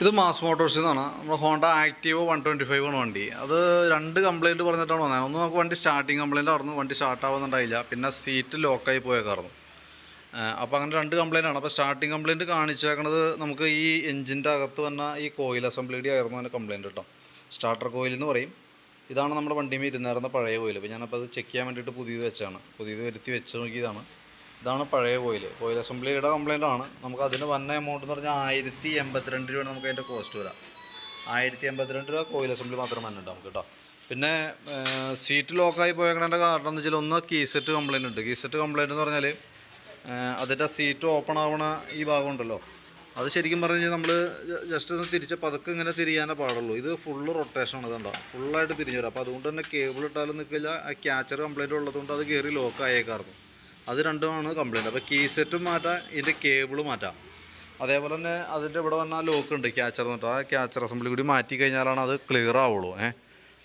ഇത് മാസ് മോട്ടോഴ്സിൽ നിന്നാണ് നമ്മുടെ Honda active one twenty five ആണ് വണ്ടി. അത് രണ്ട് കംപ്ലൈന്റ് പറഞ്ഞിട്ടാണ് വന്നത്. ഒന്ന് നമുക്ക് വണ്ടി സ്റ്റാർട്ടിങ് കംപ്ലയിന്റ് ആയിരുന്നു. വണ്ടി സ്റ്റാർട്ട് ആവുന്നുണ്ടായില്ല പിന്നെ സീറ്റ് ലോക്കായി പോയേക്കായിരുന്നു. അപ്പോൾ അങ്ങനെ രണ്ട് കംപ്ലയിന്റ് ആണ് അപ്പോൾ സ്റ്റാർട്ടിങ് കംപ്ലൈന്റ് കാണിച്ചേക്കണത് നമുക്ക് ഈ എഞ്ചിന്റെ അകത്ത് വന്ന ഈ കോയിൽ അസംബ്ലിയുടെ ആയിരുന്നു അതിന്റെ കംപ്ലൈന്റ് കേട്ടോ. സ്റ്റാർട്ടർ കോയിൽ എന്ന് പറയും. ഇതാണ് നമ്മുടെ വണ്ടിയിൽ ഇരുന്നായിരുന്ന പഴയ കോയിൽ. അപ്പോൾ ഞാനപ്പോൾ അത് ചെക്ക് ചെയ്യാൻ വേണ്ടിയിട്ട് പുതിയത് വെച്ചാണ് പുതിയത് വരുത്തി വെച്ച് നോക്കിയതാണ്. ഇതാണ് പഴയ കോയിൽ കോയിൽ അസംബ്ലിയുടെ കംപ്ലൈന്റ് ആണ്. നമുക്ക് അതിന് വന്ന എമൗണ്ട് എന്ന് പറഞ്ഞാൽ ആയിരത്തി എൺപത്തിരണ്ട് രൂപയാണ് നമുക്ക് അതിന്റെ കോസ്റ്റ് വരാം. ആയിരത്തി എൺപത്തിരണ്ട് രൂപ കോയിൽ അസംബ്ലി മാത്രം വന്നിട്ട് നമുക്ക് കേട്ടോ. പിന്നെ സീറ്റ് ലോക്കായി പോയേക്കണതിന്റെ കാരണം എന്ന് വെച്ചാൽ ഒന്ന് കീസെറ്റ് കംപ്ലയിന്റ് ഉണ്ട്. കീസെറ്റ് കംപ്ലയിന്റ് എന്ന് പറഞ്ഞാൽ അതിന്റെ സീറ്റ് ഓപ്പൺ ആവണ ഈ ഭാഗം ഉണ്ടല്ലോ. അത് ശരിക്കും പറഞ്ഞു കഴിഞ്ഞാൽ നമ്മൾ ജസ്റ്റ് ഒന്ന് തിരിച്ച പതുക്കെ ഇങ്ങനെ തിരിയാനേ പാടുള്ളൂ. ഇത് ഫുള്ള് റൊട്ടേഷൻ ആണ് ഇതുണ്ടോ ഫുള്ളായിട്ട് തിരിഞ്ഞു വരും. അപ്പോൾ അതുകൊണ്ട് തന്നെ കേബിൾ ഇട്ടാലും നിൽക്കില്ല ആ ക്യാച്ചർ കംപ്ലൈന്റ് ഉള്ളതുകൊണ്ട് അത് കയറി ലോക്ക് ആയേക്കായിരുന്നു അത് രണ്ടുമാണ് കംപ്ലൈന്റ് അപ്പോൾ കീ സെറ്റും മാറ്റാം ഇതിന്റെ കേബിൾ മാറ്റാം. അതേപോലെ തന്നെ അതിന്റെ ഇവിടെ വന്നാൽ ലോക്ക് ഉണ്ട് ക്യാച്ചർ എന്നിട്ട് ആ ക്യാച്ചർ അസംബ്ലി കൂടി മാറ്റി കഴിഞ്ഞാലാണ് അത് ക്ലിയർ ആവുള്ളൂ ഏഹ്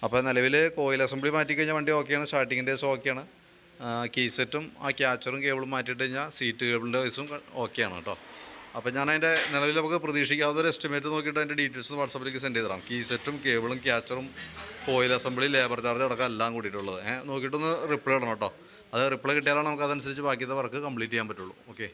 അപ്പോൾ നിലവിൽ കോയിൽ അസംബ്ലി മാറ്റി കഴിഞ്ഞാൽ വണ്ടി ഓക്കെയാണ് സ്റ്റാർട്ടിങ്ങിന്റെ ഡേസ് ഓക്കെയാണ് കീ സെറ്റും ആ ക്യാച്ചറും കേബിളും മാറ്റിയിട്ട് കഴിഞ്ഞാൽ സീറ്റ് കേബിളിന്റെ വയസ്സും ഓക്കെയാണ് കേട്ടോ. അപ്പോൾ ഞാൻ അതിന്റെ നിലവിൽ നമുക്ക് പ്രതീക്ഷിക്കാവുന്ന ഒരു എസ്റ്റിമേറ്റ് നോക്കിയിട്ട് അതിന്റെ ഡീറ്റെയിൽസ് വാട്സപ്പിലേക്ക് സെൻഡ് ചെയ്തിടാം കീ സെറ്റും കേബിളും ക്യാച്ചറും കോയിൽ അസംബ്ലി ലേബർ ചാർജ് അടക്കം എല്ലാം കൂട്ടിയിട്ടുള്ളത് ഏഹ് നോക്കിയിട്ടൊന്ന് റിപ്ലൈ ഇടണം കേട്ടോ. അത് റിപ്ലൈ കിട്ടിയാലാണ് നമുക്ക് അതനുസരിച്ച് ബാക്കിയത്തെ വർക്ക് കംപ്ലീറ്റ് ചെയ്യാൻ പറ്റുള്ളൂ. ഓക്കെ